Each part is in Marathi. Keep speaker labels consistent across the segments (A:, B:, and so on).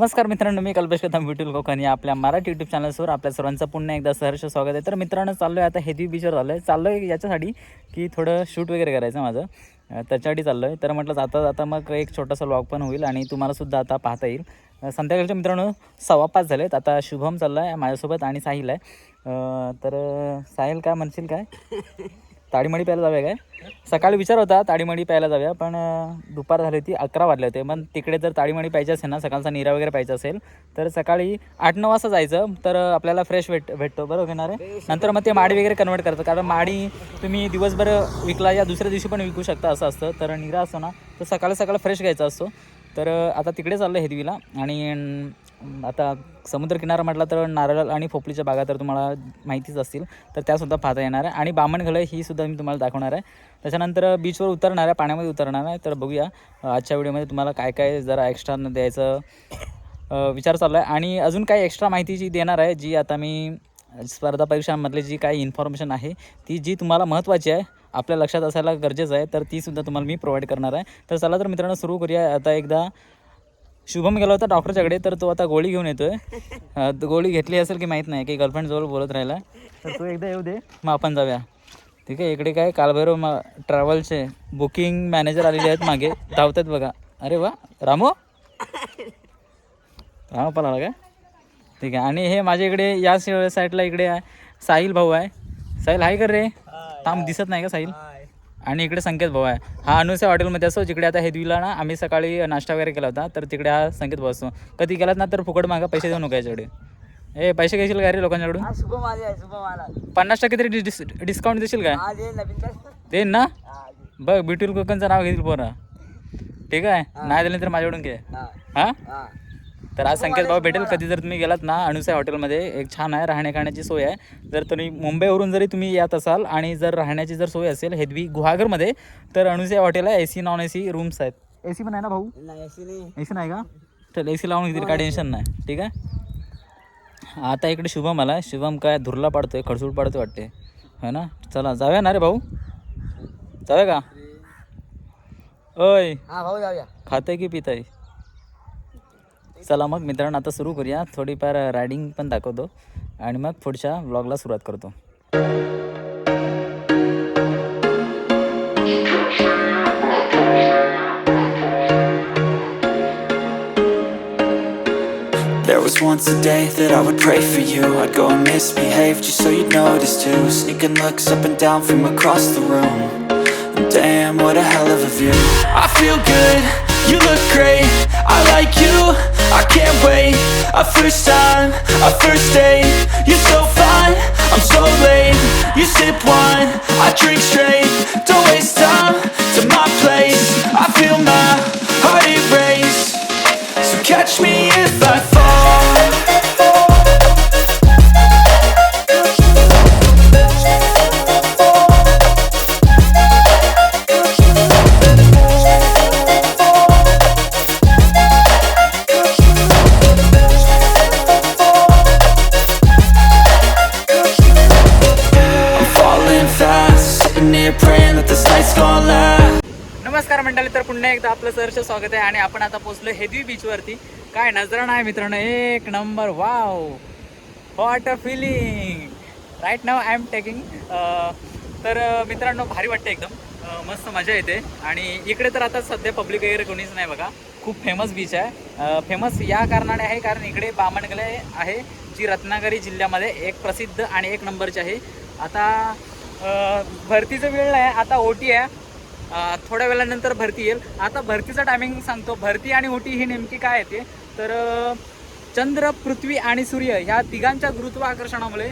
A: नमस्कार मित्रांनो मी कल्पेश कथम विठुल कोकणी आपल्या मराठी यूट्यूब चॅनल्सवर आपल्या सर्वांचं पुन्हा एकदा सहर्ष स्वागत आहे. तर मित्रांनो चाललो आहे आता हेदी बीचवर चाललो आहे चाललो आहे याच्यासाठी की थोडं शूट वगैरे करायचं माझं. त्याच्यासाठी चाललो आहे तर म्हटलं आता आता मग एक छोटासा व्लॉग पण होईल आणि तुम्हालासुद्धा आता पाहता येईल. संध्याकाळच्या मित्रांनो सव्वा पाच झालेत. आता शुभम चालला आहे माझ्यासोबत आणि साहिल आहे. तर साहिल काय म्हणशील काय? ताडीमळी प्यायला जाऊया काय? सकाळी विचार होता ताडीमळी प्यायला जाऊया पण दुपार झाली होती अकरा वाजले होते. पण तिकडे जर ताडीमळी प्यायची असेल ना सकाळचा निरा वगैरे प्यायचा असेल तर सकाळी आठ नऊ वाजता जायचं तर आपल्याला फ्रेश भेट भेटतो. बरोबर घेणार आहे? नंतर मग ते माडी वगैरे कन्वर्ट करतं कारण माडी तुम्ही दिवसभर विकला या दुसऱ्या दिवशी पण विकू शकता असं असतं. तर निरा असतो ना तर सकाळी सकाळ फ्रेश घ्यायचा असतो. तर आता तिकडे चाललं हेदवीला आणि आता समुद्रकिनारा म्हटला तर नारळ आणि फोपळीच्या बागा तर तुम्हाला माहितीच असतील तर त्यासुद्धा पाहता येणार आहे. आणि बामणघलं ही सुद्धा मी तुम्हाला दाखवणार आहे. त्याच्यानंतर बीचवर उतरणार आहे पाण्यामध्ये उतरणार आहे. तर बघूया आजच्या व्हिडिओमध्ये तुम्हाला काय काय जरा एक्स्ट्रा द्यायचं विचार चालला आहे. आणि अजून काही एक्स्ट्रा माहिती जी देणार आहे जी आता मी स्पर्धा परीक्षांमधली जी काही इन्फॉर्मेशन आहे ती जी तुम्हाला महत्त्वाची आहे आपल्या लक्षात असायला गरजेचं आहे तर ती सुद्धा तुम्हाला मी प्रोव्हाइड करणार आहे. तर चला तर मित्रांनो सुरू करूया. आता एकदा शुभम गेला होता डॉक्टरच्याकडे तर तो आता गोळी घेऊन येतोय. गोळी घेतली असेल की माहीत नाही की गर्लफ्रेंड जवळ बोलत राहिला. तर तो एकदा येऊ दे. मग आपण जाऊया. ठीक आहे इकडे काय कालभैरव मा ट्रॅव्हलचे बुकिंग मॅनेजर आलेले आहेत मागे. धावतात बघा. अरे वा रामो? रामो पण आला काय ठीक आहे आणि हे माझ्या इकडे या साईडला इकडे आहे साहिल भाऊ आहे. साहिल आहे कर रे. थांब दिसत नाही का साहिल? आणि इकडे संकेत भाऊ आहे. हा अनुसया हॉटेलमध्ये असतो जिकडे आता हेदवीला ना आम्ही सकाळी नाश्ता वगैरे केला होता तर तिकडे हा संकेत भाऊ असतो कधी गेलात ना तर फुकट मागा पैसे देऊ नका याच्याकडे. ए पैसे घेशील का रे लोकांच्याकडून? पन्नास टक्के तरी डिस डिस्काउंट देशील काय? देईन ना?
B: हा.
A: बघ बिटूल कोकणचं नाव घेतील पोरं. ठीक आहे? नाही दिलं तर माझ्याकडून घे.
B: हा.
A: तर आज संकेत भाऊ भेटेल. कधी जर तुम्ही गेलात ना अनुसाय हॉटेलमध्ये. एक छान आहे राहण्या खाण्याची सोय आहे. जर तुम्ही मुंबईवरून जरी तुम्ही येत असाल आणि जर राहण्याची जर सोय असेल हेदवी गुहागरमध्ये तर अनुसय हॉटेल आहे A C non A C rooms आहेत. ए सी पण आहे ना भाऊ?
B: नाही अशी नाही.
A: ए सी नाही का? चल ए सी लावून घेतील काय टेन्शन नाही. ठीक आहे? आता इकडे शुभम आला. शुभम काय धुरला पाडतोय खडसूळ पाडतोय वाटते. है ना? चला जाऊया ना रे भाऊ. जाऊया का? ओय.
B: हा भाऊ जाऊया.
A: खाते की पिताय? चला मग मित्रांनो आता सुरू करूया थोडीफार रायडिंग पण दाखवतो आणि मग पुढच्या व्लॉगला सुरुवात करतो
C: There was once a day that I would pray for you I'd go and misbehave just so you'd notice too Sneaking looks up and down from across the room And damn, what a hell of a view I feel good, you look great I like you, I can't wait. A first time, a first date. You're so fine, I'm so late You sip wine, I drink straight. Don't waste time to my
A: नमस्कार मंडळी तर पुन्हा एकदा आपलं सहर्ष स्वागत आहे आणि आपण आता पोहोचलो हेदवी बीचवरती काय नजरा नाही मित्रांनो एक number wow what a feeling right now I am taking तर मित्रांनो भारी वाटते एकदम. मस्त मजा येते. आणि इकडे तर आता सध्या पब्लिक वगैरे कोणीच नाही बघा. खूप फेमस बीच आहे. फेमस या कारणाने आहे कारण इकडे बामणगले आहे जी रत्नागिरी जिल्ह्यामध्ये एक प्रसिद्ध आणि एक नंबरची आहे. आता भरतीचं वेळ आहे आता ओटी आहे. थोड्या वेळानंतर भरती येईल. आता भरतीचं टायमिंग सांगतो. भरती आणि ओटी ही नेमकी काय येते तर चंद्र पृथ्वी आणि सूर्य ह्या तिघांच्या गुरुत्वाकर्षणामुळे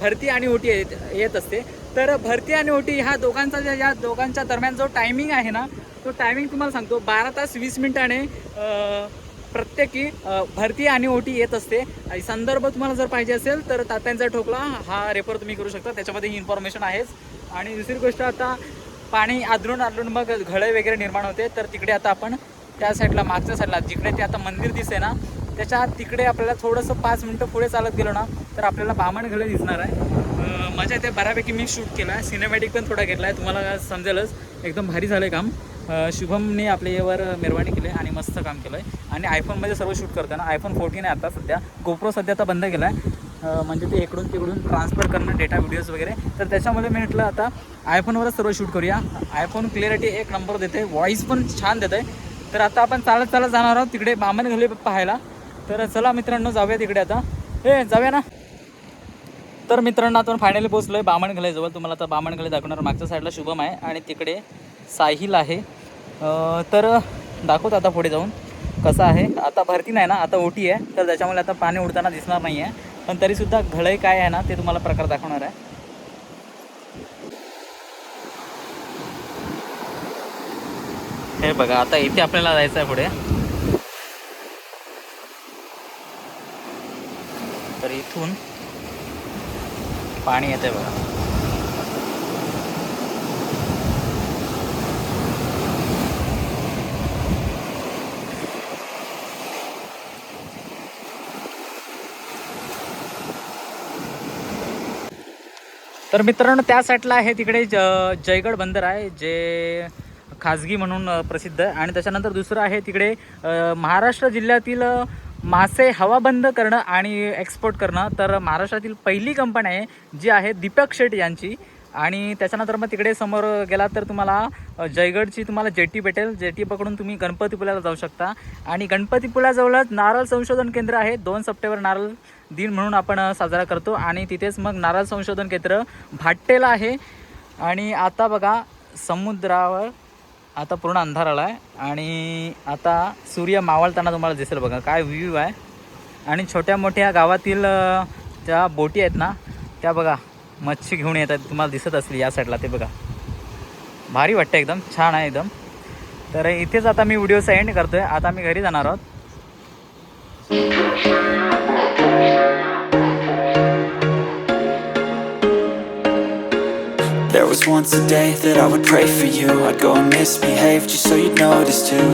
A: भरती आणि ओटी येत येत असते. तर भरती आणि ओटी ह्या दोघांचा ज्या या दोघांच्या दरम्यान जो टायमिंग आहे ना तो टायमिंग तुम्हाला सांगतो. बारा तास वीस मिनिटाने प्रत्येकी भरती आणि ओटी येत असते. संदर्भ तुम्हाला जर पाहिजे असेल तर तात्यांचा ठोकला हा रेफर तुम्ही करू शकता. त्याच्यामध्ये ही इन्फॉर्मेशन आहेच. आणि दुसरी गोष्ट आता पाणी आदळून आदळून मग घळे वगैरे निर्माण होते. तर तिकडे आता आपण त्या साईडला मागच्या साईडला जिकडे ते आता मंदिर दिसते ना त्याच्या तिकडे आपल्याला थोडंसं पाच मिनटं पुढे चालत गेलो ना तर आपल्याला बामणघळे दिसणार आहे. माझ्या मजा येते. बऱ्यापैकी मी शूट केला आहे. सिनेमॅटिक पण थोडा घेतला आहे. तुम्हाला समजेलच. एकदम भारी झालं आहे काम शुभमने आपल्या यावर मेहरबानी केली आहे आणि मस्त काम केलं आहे आणि आयफोनमध्ये सर्व शूट करताना आयफोन फोर्टीन आहे आता सध्या. गोप्रो सध्या आता बंद केला आहे म्हणजे ते इकडून तिकडून ट्रान्सफर करणं डेटा व्हिडिओज वगैरे. तर त्याच्यामध्ये मी म्हटलं आता आयफोनवरच सर्व शूट करूया. आयफोन क्लिअरिटी एक नंबर देते व्हॉईस पण छान देते. आहे तर आता आपण चालत चालत जाणार आहोत तिकडे बामण घाले पाहायला. तर चला मित्रांनो जाऊया तिकडे आता. हे जाऊया ना. तर मित्रांनो आपण फायनली पोहोचलो आहे बामणगलेजवळ तुम्हाला आता बामणघले दाखवणार. मागच्या साईडला शुभम आहे आणि तिकडे साहिल आहे. तर दाखवतो आता पुढे जाऊन कसं आहे. आता भरती नाही ना आता ओटी आहे. तर त्याच्यामुळे आता पाणी उडताना दिसणार नाही आहे पण तरीसुद्धा घळई काय आहे ना ते तुम्हाला प्रकार दाखवणार आहे. हे बघा आता इथे आपल्याला जायचं आहे पुढे. तर इथून पाणी येते बघा. तर मित्रांनो त्या साईडला आहे तिकडे ज जयगड बंदर आहे जे खाजगी म्हणून प्रसिद्ध आहे. आणि त्याच्यानंतर दुसरं आहे तिकडे महाराष्ट्र जिल्ह्यातील मासे हवा बंद करणं आणि एक्सपोर्ट करणं. तर महाराष्ट्रातील पहिली कंपनी आहे जी आहे दीपक शेट यांची. आणि त्याच्यानंतर मग तिकडे समोर गेला तर तुम्हाला जयगडची तुम्हाला जेटी भेटेल. जेटी पकडून तुम्ही गणपतीपुळ्याला जाऊ शकता. आणि गणपतीपुळ्याजवळच नारळ संशोधन केंद्र आहे. दोन सप्टेंबर नारळ दिन म्हणून आपण साजरा करतो. आणि तिथेच मग नारळ संशोधन केंद्र भाट्टेला आहे. आणि आता बघा समुद्रावर आता पूर्ण अंधार आला आहे आणि आता सूर्य मावळताना तुम्हाला दिसेल बघा काय व्ह्यू आहे. आणि छोट्या मोठ्या गावातील ज्या बोटी आहेत ना त्या बघा. मच्छी घेऊन येतात तुम्हाला दिसत असली या साईडला ते बघा. भारी वाटतं एकदम छान आहे एकदम. तर इथेच आता मी व्हिडिओचा एंड करतोय. आता मी घरी जाणार आहोत.